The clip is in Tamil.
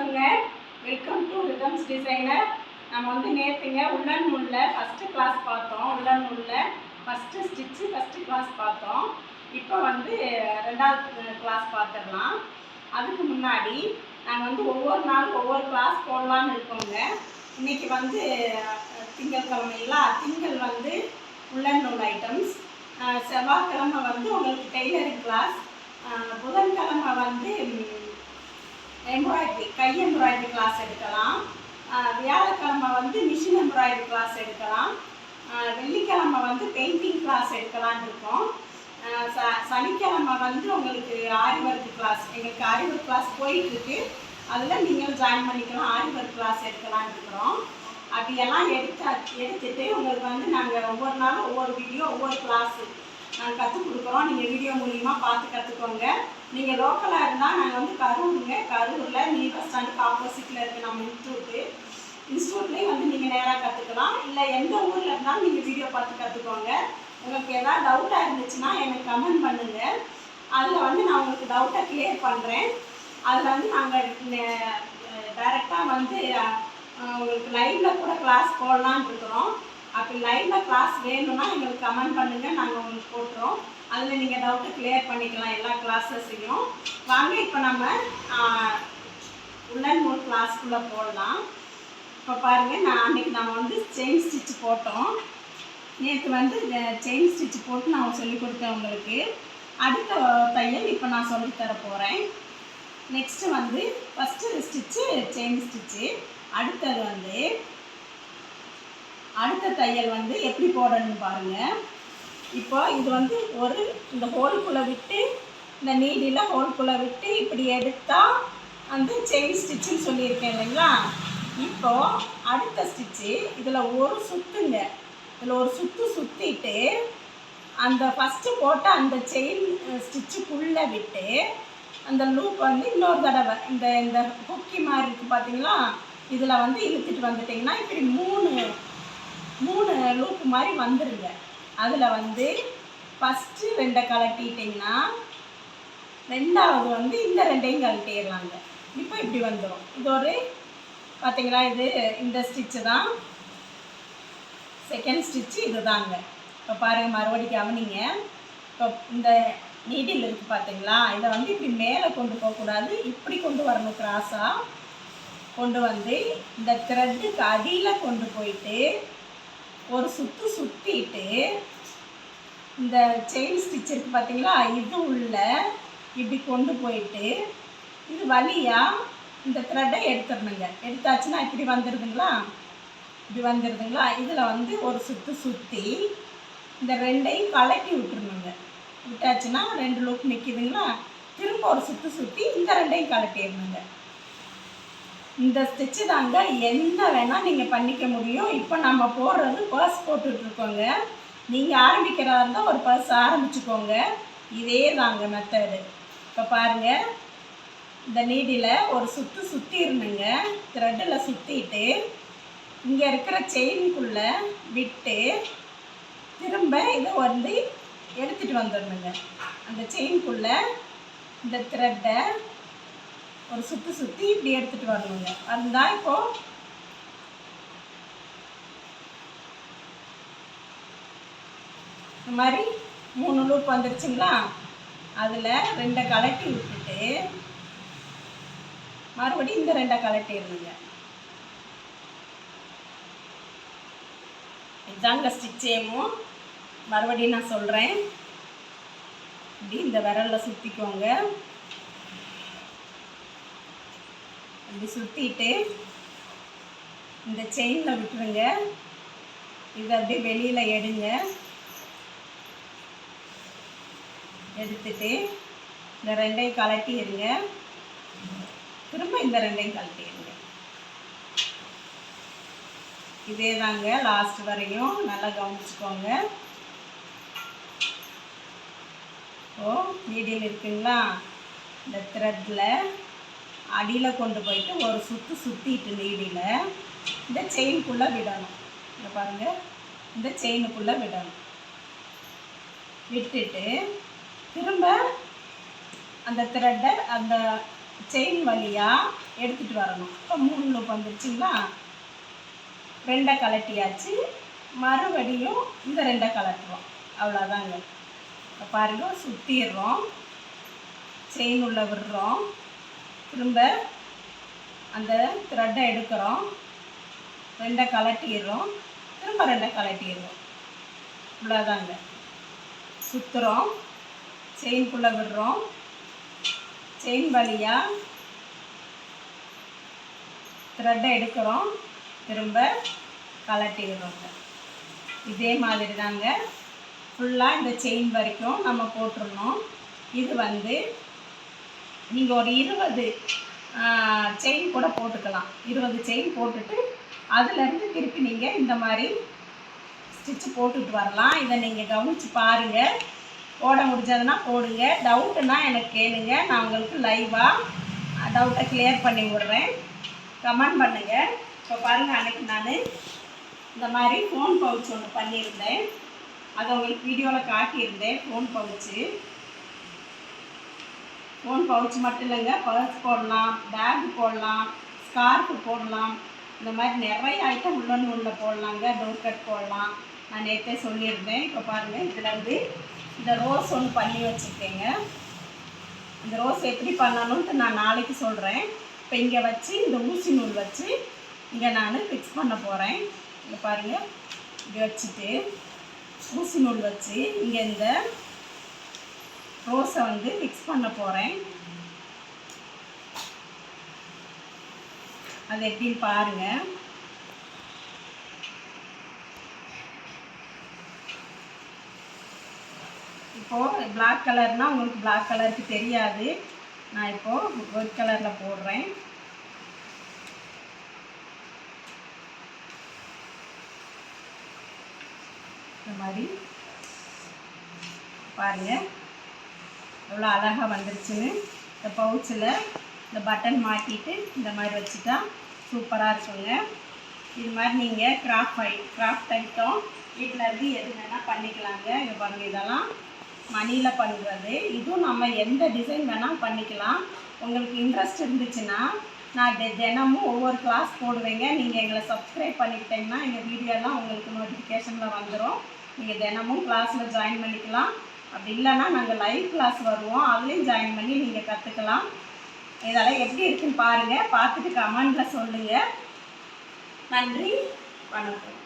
வணக்கங்க. வெல்கம் டு ரிதம்ஸ் டிசைனர் நம்ம வந்து நேற்றுங்க உள்ளன் நூலில் ஃபஸ்ட்டு கிளாஸ் பார்த்தோம். உள்ளன் நூலில் ஃபஸ்ட்டு ஸ்டிச்சு ஃபஸ்ட்டு கிளாஸ் பார்த்தோம். இப்போ வந்து ரெண்டாவது கிளாஸ் பார்த்துடலாம். அதுக்கு முன்னாடி நாங்கள் வந்து ஒவ்வொரு நாளும் ஒவ்வொரு கிளாஸ் போடலான்னு இருக்கோங்க. இன்னைக்கு வந்து திங்கட்கிழமைங்களா திங்கள் வந்து உள்ளன் நூல் ஐட்டம்ஸ் செவ்வாய்க்கிழமை வந்து உங்களுக்கு டெய்லரிங் கிளாஸ் புதன்கிழமை வந்து எம்ப்ராய்டரி கை எம்ப்ராய்டரி கிளாஸ் எடுக்கலாம். வியாழக்கிழமை வந்து மிஷின் எம்ப்ராய்டரி கிளாஸ் எடுக்கலாம். வெள்ளிக்கிழமை வந்து பெயிண்டிங் கிளாஸ் எடுக்கலாம்னு இருக்கோம். ச சனிக்கிழமை வந்து உங்களுக்கு ஆரி ஒர்க் கிளாஸ் எங்களுக்கு ஆரி ஒர்க் கிளாஸ் போயிட்டுருக்கு. அதில் நீங்களும் ஜாயின் பண்ணிக்கலாம் ஆரி ஒர்க் கிளாஸ் எடுக்கலாம்னு இருக்கிறோம். அப்படியெல்லாம் எடுத்தா எடுத்துட்டு உங்களுக்கு வந்து நாங்கள் ஒவ்வொரு நாளும் ஒவ்வொரு வீடியோ ஒவ்வொரு கிளாஸு கற்றுக் கொடுக்குறோம். நீங்கள் வீடியோ மூலிமா பார்த்து கற்றுக்கோங்க நீங்கள் லோக்கலாக இருந்தால் நாங்கள் வந்து கரூருங்க. கரூரில் நீ பஸ் ஸ்டாண்டுக்கு ஆப்போசிட்டில் இருக்குது நம்ம இன்ஸ்டியூட்டு இன்ஸ்டியூட்லேயும் வந்து நீங்கள் நேராக கற்றுக்கலாம் இல்லை எந்த ஊரில் இருந்தாலும் நீங்கள் வீடியோ பார்த்து கற்றுக்கோங்க உங்களுக்கு ஏதாவது டவுட்டாக இருந்துச்சுன்னா எனக்கு கமெண்ட் பண்ணுங்கள் அதில் வந்து நான் உங்களுக்கு டவுட்டை கிளியர் பண்ணுறேன் அதில் வந்து நாங்கள் டைரெக்டாக வந்து உங்களுக்கு லைவில் கூட கிளாஸ் போடலான்னு இருக்கிறோம். அப்படி லைனில் கிளாஸ் வேணும்னா எங்களுக்கு கமெண்ட் பண்ணுங்கள் நாங்கள் உங்களுக்கு போட்டுறோம். அதில் நீங்கள் டவுட்டை கிளியர் பண்ணிக்கலாம் எல்லா கிளாஸஸையும் வாங்க இப்போ நம்ம உள்ளன் நூல் கிளாஸ்க்குள்ளே போடலாம் இப்போ பாருங்கள் நான் அன்றைக்கி நம்ம வந்து செயின் ஸ்டிச் போட்டோம். நேற்று வந்து செயின் ஸ்டிச் போட்டு நான் சொல்லிக் கொடுத்தேன் உங்களுக்கு. அடுத்த தையல் இப்போ நான் சொல்லித் தர போகிறேன் நெக்ஸ்ட்டு வந்து ஃபஸ்ட்டு ஸ்டிச்சு செயின் ஸ்டிச்சு அடுத்தது வந்து அடுத்த தையல் வந்து எப்படி போடணும்னு பாருங்கள் இப்போ இது வந்து ஒரு இந்த ஹோல்குள்ளே விட்டு இந்த நீடியில் ஹோல்குள்ளே விட்டு இப்படி எடுத்தால் வந்து செயின் ஸ்டிச்சுன்னு சொல்லியிருக்கேன் இல்லைங்களா? இப்போ அடுத்த ஸ்டிச்சு இதில் ஒரு சுத்துங்க. இதில் ஒரு சுத்து சுற்றிட்டு அந்த ஃபஸ்ட்டு போட்ட அந்த செயின் ஸ்டிச்சுக்குள்ளே விட்டு அந்த லூப் வந்து இன்னொரு தடவை இந்த இந்த குக்கி மாதிரி இருக்குது பார்த்தீங்களா இதில் வந்து இழுத்துட்டு வந்துட்டிங்கன்னா இப்படி மூணு மூணு லூப் மாதிரி வந்துருங்க. அதில் வந்து ஃபஸ்ட்டு ரெண்டை கலட்டிட்டிங்கன்னா ரெண்டாவது வந்து இந்த ரெண்டையும் கழட்டிடலாங்க. இப்போ இப்படி வந்துடும் இது ஒரு பார்த்தீங்களா இது இந்த ஸ்டிச்சு தான். செகண்ட் ஸ்டிச்சு இது தாங்க இப்போ பாருங்கள் மறுபடியும் கவனிங்க. இப்போ இந்த நீடில் இருக்குது பார்த்தீங்களா இதை வந்து இப்படி மேலே கொண்டு போகக்கூடாது. இப்படி கொண்டு வரணும் கிராஸாக கொண்டு வந்து இந்த த்ரெட்டுக்கு அடியில் கொண்டு போயிட்டு ஒரு சுற்று சுற்றிட்டு இந்த செயின் ஸ்டிச் இருக்குது பார்த்தீங்களா இது உள்ள இப்படி கொண்டு போயிட்டு இது வழியாக இந்த த்ரெட்டை எடுத்துடணுங்க. எடுத்தாச்சுன்னா இப்படி வந்துடுதுங்களா இப்படி வந்துடுதுங்களா இதில் வந்து ஒரு சுற்று சுற்றி இந்த ரெண்டையும் கலட்டி விட்டுருணுங்க விட்டாச்சுன்னா ரெண்டு லூப் நிற்கிதுங்களா திரும்ப ஒரு சுற்று சுற்றி இந்த ரெண்டையும் கலட்டிடணுங்க. இந்த ஸ்டிச்சு தாங்க என்ன வேணால் நீங்கள் பண்ணிக்க முடியும். இப்போ நம்ம போடுறது பர்ஸ் போட்டுட்ருக்கோங்க. நீங்கள் ஆரம்பிக்கிறதா இருந்தால் ஒரு பர்ஸ் ஆரம்பிச்சுக்கோங்க. இதே தாங்க மெத்தடு இப்போ பாருங்கள் இந்த நீடியில் ஒரு சுற்று சுற்றிருந்துங்க த்ரெட்டில் சுற்றிட்டு இங்கே இருக்கிற செயினுக்குள்ளே விட்டு திரும்ப இதை வந்து எடுத்துகிட்டு வந்துடணுங்க. அந்த செயினுக்குள்ளே இந்த த்ரெட்டை ஒரு சுற்றி சுற்றி இப்படி எடுத்துகிட்டு வரணுங்க. வந்தால் இப்போது இந்த மாதிரி மூணு லூப் வந்துருச்சுங்களா? அதில் ரெண்டை கலட்டி விட்டுட்டு மறுபடியும் இந்த ரெண்டை கலட்டிடணுங்க. இதாங்க ஸ்டிச்சேமும் மறுபடியும் நான் சொல்கிறேன் இப்படி இந்த விரலில் சுற்றிக்கோங்க இப்படி சுற்றிட்டு இந்த செயினில் விட்டுருங்க. இதை அப்படியே வெளியில் எடுங்க. எடுத்துட்டு இந்த ரெண்டையும் கலட்டிடுங்க திரும்ப இந்த ரெண்டையும் கலட்டிடுங்க இதே தாங்க லாஸ்ட் வரையும். நல்லா கவனிச்சுக்கோங்க. ஓ நீடில் இருக்குங்களா? இந்த த்ரெட்டில் அடியில் கொண்டு போயிட்டு ஒரு சுற்று சுற்றிட்டு நீடியில் இந்த செயினுக்குள்ளே விடணும். இதை பாருங்கள் இந்த செயினுக்குள்ளே விடணும். விட்டுட்டு திரும்ப அந்த த்ரெட்டை அந்த செயின் வழியாக எடுத்துகிட்டு வரணும். இப்போ மூணு லூப் வந்துருச்சுங்களா? ரெண்டை கலட்டியாச்சு மறுபடியும் இந்த ரெண்டை கலட்டுறோம் அவ்வளோதாங்க இப்போ பாருங்கள் சுற்றிடுறோம் செயின் உள்ள விடுறோம். திரும்ப அந்த த்ரெட்டை எடுக்கிறோம். ரெண்டை கலட்டிடுறோம். திரும்ப ரெண்டை கலட்டிடுறோம். இவ்வளோதாங்க சுற்றுறோம் செயின்குள்ளே விடுறோம். செயின் வழியாக த்ரெட்டை எடுக்கிறோம். திரும்ப கலட்டிடுறோங்க. இதே மாதிரி தாங்க ஃபுல்லாக இந்த செயின் வரைக்கும் நம்ம போட்டுருணும் இது வந்து நீங்கள் ஒரு இருபது செயின் கூட போட்டுக்கலாம். இருபது செயின் போட்டுட்டு அதுலேருந்து திருப்பி நீங்கள் இந்த மாதிரி ஸ்டிச்சு போட்டுட்டு வரலாம். இதை நீங்கள் கவனித்து பாருங்கள் போட முடிஞ்சதுன்னா போடுங்க. டவுட்டுன்னா எனக்கு கேளுங்க. நான் உங்களுக்கு லைவாக டவுட்டை கிளியர் பண்ணி விட்றேன். கமெண்ட் பண்ணுங்கள் இப்போ பாருங்கள் அன்றைக்கி நான் இந்த மாதிரி ஃபோன் பவுச் ஒன்று பண்ணியிருந்தேன். அதை உங்களுக்கு வீடியோவில் காட்டியிருந்தேன் ஃபோன் பவுச்சு ஃபோன் பவுச் மட்டும் இல்லைங்க. பர்ஸ் போடலாம் பேக் போடலாம் ஸ்கார்ஃபு போடலாம். இந்த மாதிரி நிறைய ஐட்டம் உள்ளொன்று நூலில் போடலாங்க. டோர் கட் போடலாம். நான் நேற்றே சொல்லியிருந்தேன். இப்போ பாருங்கள் இதில் வந்து இந்த ரோஸ் ஒன்று பண்ணி வச்சுருக்கேங்க. இந்த ரோஸ் எப்படி பண்ணணுன்ட்டு நான் நாளைக்கு சொல்கிறேன் இப்போ இங்கே வச்சு இந்த ஊசி நூல் வச்சு இங்கே நான் ஃபிக்ஸ் பண்ண போகிறேன் இங்கே பாருங்கள் இங்கே வச்சுட்டு ஊசி நூல் வச்சு இங்கே இந்த ரோஸை வந்து ஃபிக்ஸ் பண்ண போகிறேன் அது எப்படின்னு பாருங்கள் இப்போது பிளாக் கலர்னால் உங்களுக்கு பிளாக் கலருக்கு தெரியாது. நான் இப்போது ஒயிட் கலரில் போடுறேன். இந்த மாதிரி. பாருங்கள் எவ்வளோ அழகாக வந்துருச்சுன்னு இந்த பவுச்சில் இந்த பட்டன் மாட்டிட்டு இந்த மாதிரி வச்சுட்டா சூப்பராக இருக்குங்க. இது மாதிரி நீங்கள் கிராஃப்ட் ஐ கிராஃப்ட் ஐட்டம் வீட்டில் இருந்து எது வேணால் பண்ணிக்கலாங்க. இங்கே பாருங்கள் இதெல்லாம் மணியில் பண்ணுறது. இதுவும் நம்ம எந்த டிசைன் வேணால் பண்ணிக்கலாம். உங்களுக்கு இன்ட்ரெஸ்ட் இருந்துச்சுன்னா நான் தெ தினமும் ஒவ்வொரு கிளாஸ் போடுவேங்க. நீங்கள் எங்களை சப்ஸ்கிரைப் பண்ணிக்கிட்டீங்கன்னா எங்கள் வீடியோலாம் உங்களுக்கு நோட்டிஃபிகேஷனில் வந்துடும். நீங்கள் தினமும் கிளாஸில் ஜாயின் பண்ணிக்கலாம். அப்படி இல்லைன்னா நாங்கள் லைவ் கிளாஸ் வருவோம். அதுலேயும் ஜாயின் பண்ணி நீங்கள் கற்றுக்கலாம் இதெல்லாம் எப்படி இருக்குன்னு பாருங்கள் பார்த்துட்டு கமெண்டில் சொல்லுங்கள் நன்றி. வணக்கம்.